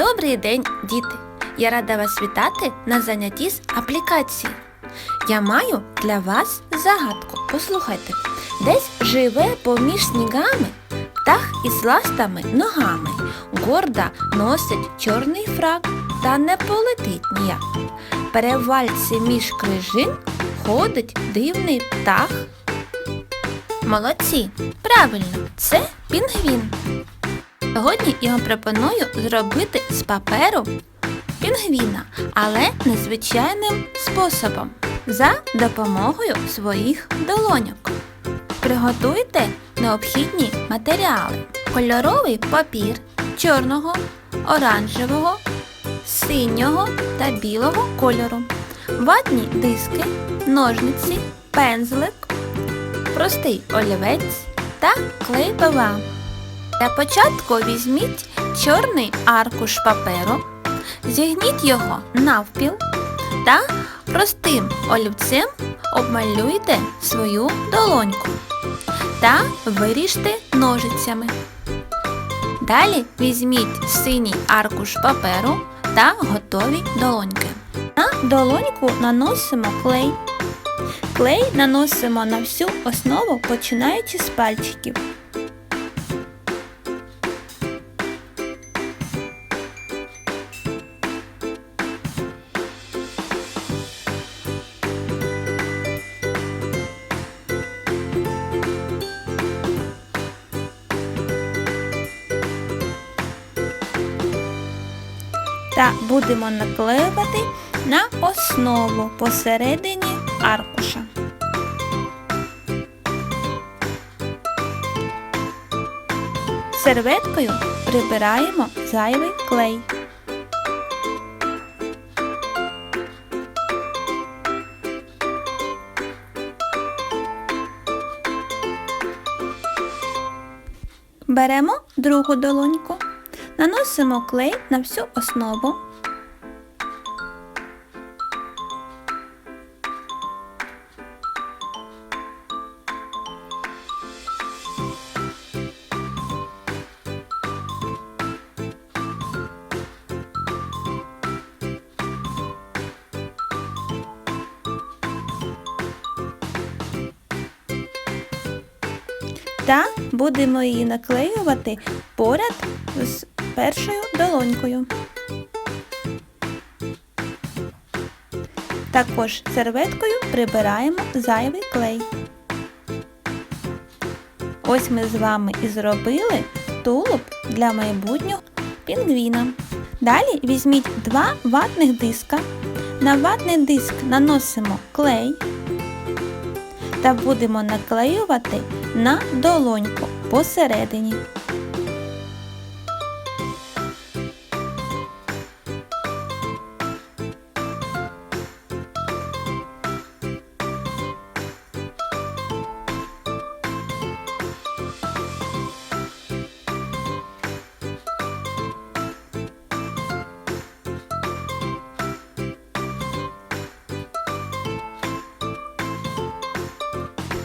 Добрий день, діти! Я рада вас вітати на занятті з аплікації. Я маю для вас загадку. Послухайте, десь живе поміж снігами птах із ластами ногами. Горда носить чорний фрак та не полетить ніяк. Перевальці між крижин ходить дивний птах. Молодці! Правильно, це пінгвін. Сьогодні я вам пропоную зробити з паперу пінгвіна, але незвичайним способом за допомогою своїх долоньок. Приготуйте необхідні матеріали: кольоровий папір чорного, оранжевого, синього та білого кольору, ватні диски, ножниці, пензлик, простий олівець та клей ПВА. Для початку візьміть чорний аркуш паперу, зігніть його навпіл та простим олівцем обмалюйте свою долоньку та виріжте ножицями. Далі візьміть синій аркуш паперу та готові долоньки. На долоньку наносимо клей. Клей наносимо на всю основу, починаючи з пальчиків. Та будемо наклеювати на основу посередині аркуша. Серветкою прибираємо зайвий клей. Беремо другу долоньку. Наносимо клей на всю основу. Та будемо її наклеювати поряд з першою долонькою. Також серветкою прибираємо зайвий клей. Ось ми з вами і зробили тулуб для майбутнього пінгвіна. Далі візьміть два ватних диска. На ватний диск наносимо клей та будемо наклеювати на долоньку посередині.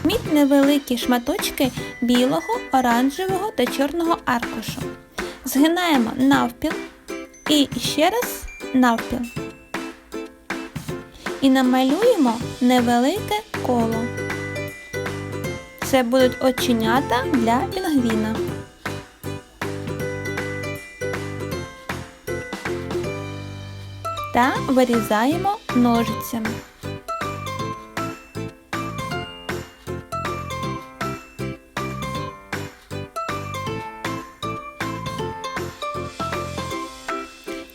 Візьміть невеликі шматочки білого, оранжевого та чорного аркушу. Згинаємо навпіл і ще раз навпіл. І намалюємо невелике коло. Це будуть оченята для пінгвіна. Та вирізаємо ножицями.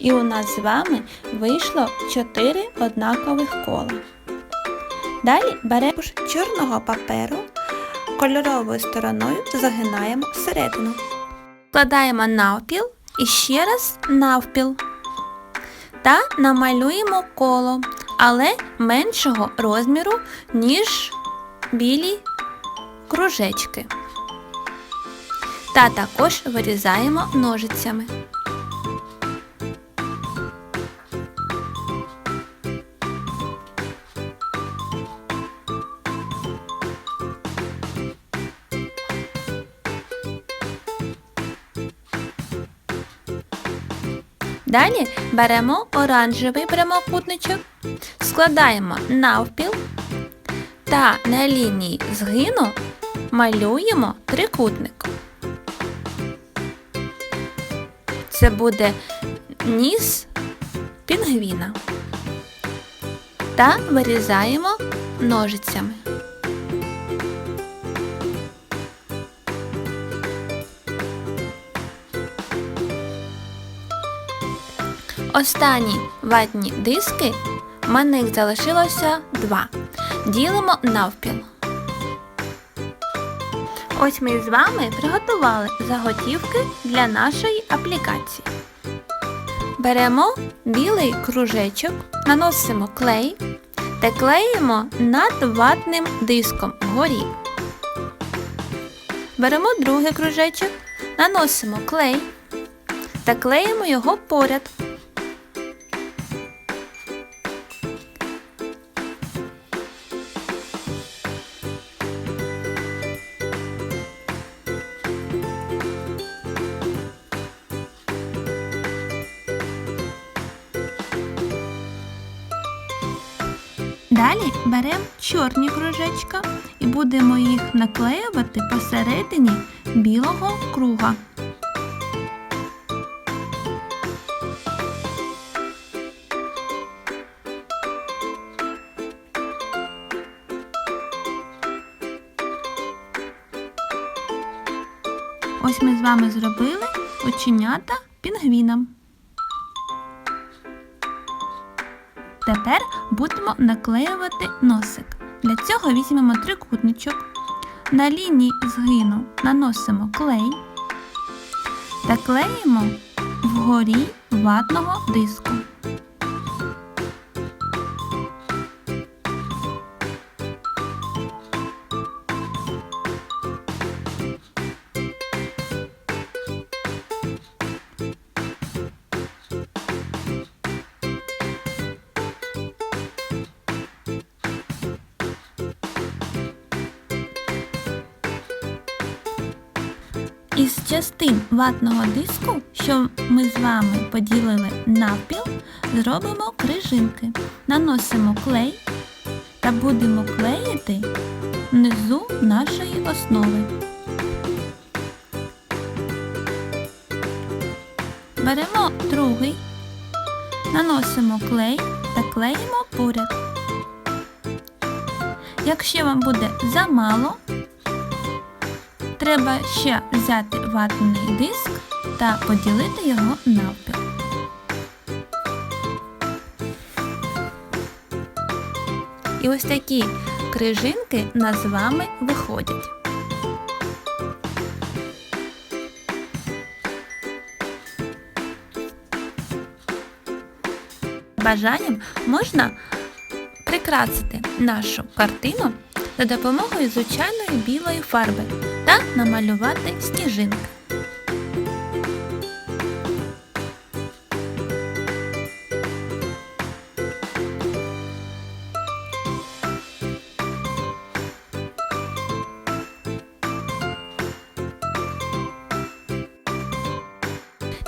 І у нас з вами вийшло 4 однакових кола. Далі беремо чорного паперу, кольоровою стороною загинаємо всередину. Складаємо навпіл і ще раз навпіл. Та намалюємо коло, але меншого розміру, ніж білі кружечки. Та також вирізаємо ножицями. Далі беремо оранжевий прямокутничок, складаємо навпіл та на лінії згину малюємо трикутник. Це буде ніс пінгвіна. Та вирізаємо ножицями. Останні ватні диски, в мене їх залишилося два. Ділимо навпіл. Ось ми з вами приготували заготівки для нашої аплікації. Беремо білий кружечок, наносимо клей та клеїмо над ватним диском вгорі. Беремо другий кружечок, наносимо клей та клеїмо його поряд. Далі беремо чорні кружечка і будемо їх наклеювати посередині білого круга. Ось ми з вами зробили оченята пінгвінам. Тепер будемо наклеювати носик. Для цього візьмемо трикутничок. На лінії згину наносимо клей та клеїмо вгорі ватного диску. Із частин ватного диску, що ми з вами поділили навпіл, зробимо крижинки. Наносимо клей та будемо клеїти внизу нашої основи. Беремо другий, наносимо клей та клеїмо поряд. Якщо вам буде замало, Треба ще взяти ватний диск та поділити його навпіл. І ось такі крижинки нас з вами виходять. Бажанням можна прикрасити нашу картину за допомогою звичайної білої фарби та намалювати сніжинки.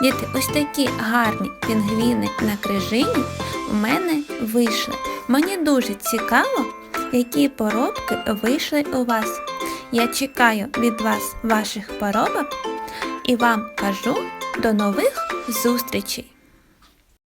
Діти, ось такі гарні пінгвіни на крижині у мене вийшли. Мені дуже цікаво, які поробки вийшли у вас. Я чекаю від вас ваших поробок і вам кажу до нових зустрічей!